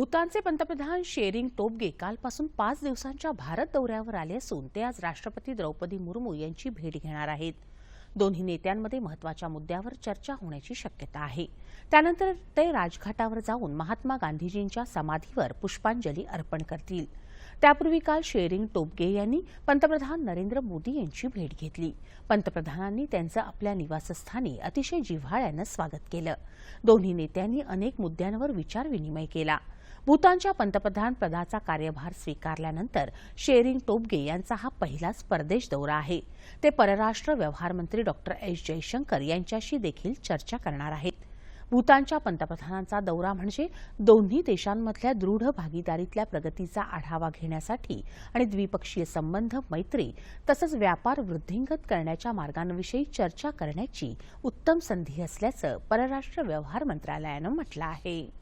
भूतानचे पंतप्रधान शेरिंग टोबगे कालपासून पाच दिवसांच्या भारत दौऱ्यावर आले असून ते आज राष्ट्रपती द्रौपदी मुर्मू यांची भेट घेणार आहेत. दोन्ही नेत्यांमध्ये महत्त्वाच्या मुद्द्यावर चर्चा होण्याची शक्यता आहे. त्यानंतर ते राजघाटावर जाऊन महात्मा गांधीजींच्या समाधीवर पुष्पांजली अर्पण करतील. त्यापूर्वी काल शेरिंग टोबगे यांनी पंतप्रधान नरेंद्र मोदी यांची भेट घेतली. पंतप्रधानांनी त्यांचं आपल्या निवासस्थानी अतिशय जिव्हाळ्यानं स्वागत केलं. दोन्ही नेत्यांनी अनेक मुद्द्यांवर विचारविनिमय केला. भूतानच्या पंतप्रधान पदाचा कार्यभार स्वीकारल्यानंतर शेरिंग टोबगे यांचा हा पहिलाच परदेश दौरा आहे. ते परराष्ट्र व्यवहार मंत्री डॉक्टर एस. जयशंकर यांच्याशी देखील चर्चा करणार आहेत. भूतानच्या पंतप्रधानांचा दौरा म्हणजे दोन्ही देशांमधल्या दृढ भागीदारीतल्या प्रगतीचा आढावा घेण्यासाठी आणि द्विपक्षीय संबंध मैत्री तसंच व्यापार वृद्धिंगत करण्याच्या मार्गांविषयी चर्चा करण्याची उत्तम संधी असल्याचं परराष्ट्र व्यवहार मंत्रालयानं म्हटलं आहे.